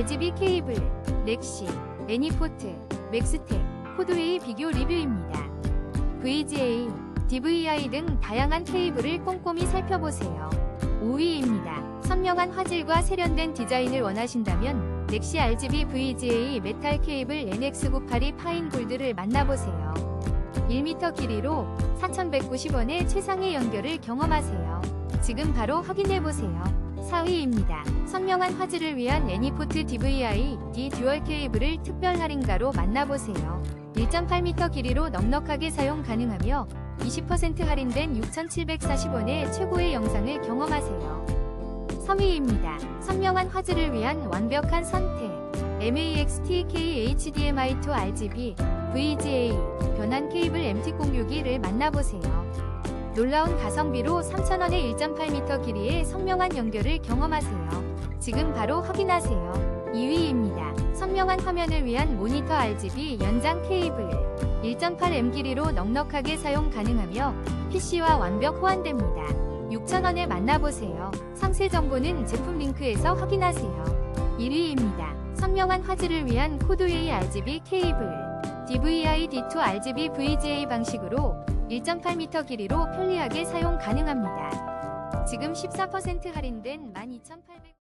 RGB 케이블, 렉시, 애니포트, 맥스텍, 코드웨이 비교 리뷰입니다. VGA, DVI 등 다양한 케이블을 꼼꼼히 살펴보세요. 5위입니다. 선명한 화질과 세련된 디자인을 원하신다면 넥시 RGB VGA 메탈 케이블 NX982 파인 골드를 만나보세요. 1m 길이로 4,190원의 최상의 연결을 경험하세요. 지금 바로 확인해보세요. 4위입니다. 선명한 화질을 위한 애니포트 DVI D 듀얼 케이블을 특별 할인가로 만나보세요. 1.8m 길이로 넉넉하게 사용 가능하며 20% 할인된 6,740원의 최고의 영상을 경험하세요. 3위입니다. 선명한 화질을 위한 완벽한 선택. MAX-TK HDMI2 RGB VGA 변환 케이블 MT061을 만나보세요. 놀라운 가성비로 3,000원의 1.8m 길이의 선명한 연결을 경험하세요. 지금 바로 확인하세요. 2위입니다. 선명한 화면을 위한 모니터 RGB 연장 케이블 1.8M 길이로 넉넉하게 사용 가능하며 PC와 완벽 호환됩니다. 6,000원에 만나보세요. 상세 정보는 제품 링크에서 확인하세요. 1위입니다. 선명한 화질을 위한 코드웨이 RGB 케이블 DVI D2 RGB VGA 방식으로 1.8m 길이로 편리하게 사용 가능합니다. 지금 14% 할인된 12,800